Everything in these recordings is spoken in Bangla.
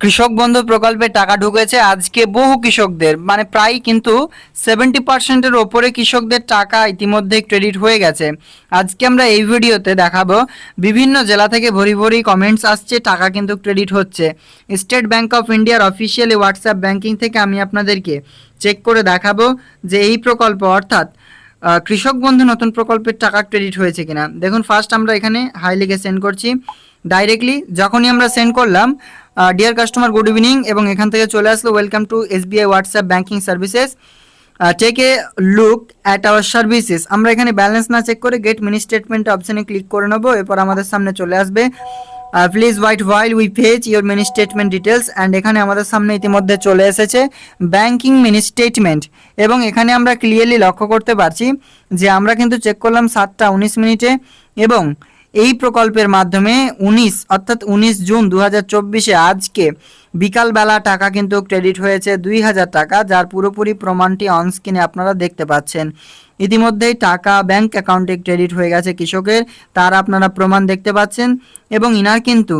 কৃষক বন্ধু প্রকল্পে টাকা ঢুকেছে আজকে বহু কৃষকদের। মানে প্রায় কিন্তু সেভেন্টি পার্সেন্টের ওপরে কৃষকদের টাকা ইতিমধ্যে ক্রেডিট হয়ে গেছে। আজকে আমরা এই ভিডিওতে দেখাবো বিভিন্ন জেলা থেকে ভরি ভরি কমেন্টস আসছে, টাকা কিন্তু ক্রেডিট হচ্ছে। স্টেট ব্যাংক অফ ইন্ডিয়ার অফিসিয়ালি হোয়াটসঅ্যাপ ব্যাংকিং থেকে আমি আপনাদেরকে চেক করে দেখাবো যে এই প্রকল্প অর্থাৎ কৃষক বন্ধু নতুন প্রকল্পের টাকা ক্রেডিট হয়েছে কিনা। দেখুন ফার্স্ট আমরা এখানে হাই লিখে সেন্ড করছি। ডাইরেক্টলি যখনই আমরা সেন্ড করলাম ডিয়ার কাস্টমার গুড ইভিনিং এবং এখান থেকে চলে আসলো welcome to S SBI WhatsApp banking services take a look at our services আমরা এখানে ব্যালেন্স না চেক করে গেট মিনি স্টেটমেন্ট অপশানে ক্লিক করে নেব, এরপর আমাদের সামনে চলে আসবে। Please wait while we page your mini statement details and এখানে আমাদের সামনে ইতিমধ্যে চলে এসেছে ব্যাংকিং মিনি স্টেটমেন্ট এবং এখানে আমরা ক্লিয়ারলি লক্ষ্য করতে পারছি যে আমরা কিন্তু চেক করলাম সাতটা উনিশ মিনিটে, এবং এই প্রকল্পের মাধ্যমে উনিশ, অর্থাৎ উনিশ জুন দু হাজার চব্বিশে আজকে বিকালবেলা টাকা কিন্তু ক্রেডিট হয়েছে দুই হাজার টাকা, যার পুরোপুরি প্রমাণটি অনস্ক্রিনে আপনারা দেখতে পাচ্ছেন। ইতিমধ্যেই টাকা ব্যাংক অ্যাকাউন্টে ক্রেডিট হয়ে গেছে কৃষকের, তার আপনারা প্রমাণ দেখতে পাচ্ছেন। এবং ইনার কিন্তু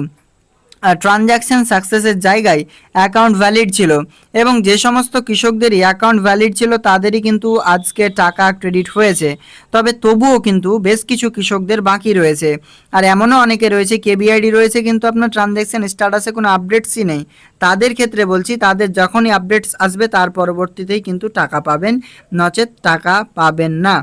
ট্রানজ্যাকশন সাকসেসের জায়গায় অ্যাকাউন্ট ভ্যালিড ছিল। এবং যে সমস্ত কৃষকদেরই অ্যাকাউন্ট ভ্যালিড ছিল, তাদেরই কিন্তু আজকে টাকা ক্রেডিট হয়েছে। তবে তবুও কিন্তু বেশ কিছু কৃষকদের বাকি রয়েছে। আর এমনও অনেকে রয়েছে কেবিআইডি রয়েছে, কিন্তু আপনার ট্রানজ্যাকশন স্ট্যাটাসে কোনো আপডেটসই নেই। তাদের ক্ষেত্রে বলছি, তাদের যখনই আপডেটস আসবে, তার পরবর্তীতেই কিন্তু টাকা পাবেন। নচেত টাকা পাবেন না।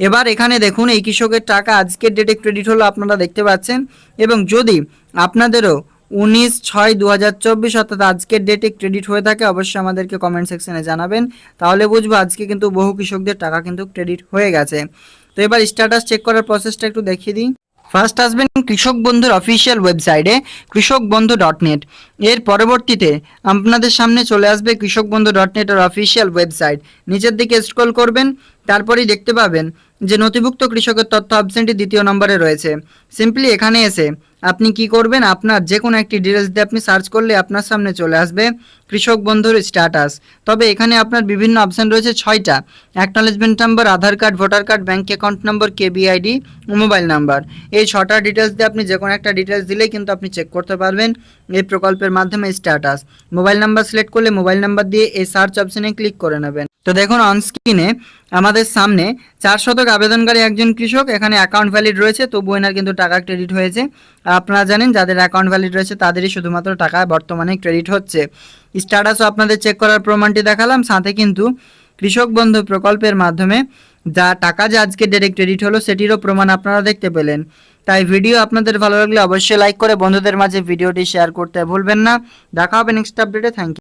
এবার এখানে দেখুন, এই কৃষকের টাকা আজকের ডেটে ক্রেডিট হলো, আপনারা দেখতে পাচ্ছেন। এবং যদি আপনাদেরও উনিশ ছয় দু হাজার চব্বিশ অর্থাৎ আজকের ডেটে ক্রেডিট হয়ে থাকে, অবশ্যই আমাদেরকে কমেন্ট সেকশনে জানাবেন। তাহলে বুঝব আজকে কিন্তু বহু কৃষকদের টাকা কিন্তু ক্রেডিট হয়ে গেছে। তো এবার স্ট্যাটাস চেক করার প্রসেসটা একটু দেখিয়ে দিই। ফার্স্ট আসবেন কৃষক বন্ধুর অফিসিয়াল ওয়েবসাইটে কৃষক বন্ধু ডট নেট এর পরবর্তীতে আপনাদের সামনে চলে আসবে কৃষক বন্ধু ডট নেটের অফিসিয়াল ওয়েবসাইট নিচের দিকে স্ক্রল করবেন, তারপরেই দেখতে পাবেন যে নথিভুক্ত কৃষকের তথ্য অপশনটি দ্বিতীয় নম্বরে রয়েছে। সিম্পলি এখানে এসে আপনি কি করবেন? আপনার যে কোনো একটি ডিটেলস দিয়ে আপনি সার্চ করলে আপনার সামনে চলে আসবে কৃষক বন্ধুর স্ট্যাটাস তবে এখানে আপনার বিভিন্ন অপশন রয়েছে ছয়টা। Acknowledgement number Aadhaar card voter card bank account number KBID ও মোবাইল নাম্বার এই ছটা ডিটেলস দিয়ে আপনি যে কোনো একটা ডিটেলস দিলেই কিন্তু আপনি চেক করতে পারবেন এই প্রকল্পের মাধ্যমে স্ট্যাটাস মোবাইল নাম্বার সিলেক্ট করলে মোবাইল নাম্বার দিয়ে এই সার্চ অপশনে ক্লিক করে নেবেন। তো দেখুন অনস্ক্রিনে আমাদের সামনে চার শতক আবেদনকারী একজন কৃষক, এখানে অ্যাকাউন্ট ভ্যালিড রয়েছে, তবু এনার কিন্তু টাকা ক্রেডিট হয়েছে। আপনারা জানেন, যাদের অ্যাকাউন্ট ভ্যালিড রয়েছে, তাদেরই শুধুমাত্র টাকা বর্তমানে ক্রেডিট হচ্ছে। স্ট্যাটাসও আপনাদের চেক করার প্রমাণটি দেখালাম, সাথে কিন্তু কৃষক বন্ধু প্রকল্পের মাধ্যমে যা টাকা যে আজকে ডাইরেক্ট ক্রেডিট হলো, সেটিরও প্রমাণ আপনারা দেখতে পেলেন। তাই ভিডিও আপনাদের ভালো লাগলে অবশ্যই লাইক করে বন্ধুদের মাঝে ভিডিওটি শেয়ার করতে ভুলবেন না। দেখা হবে নেক্সট আপডেটে থ্যাংক ইউ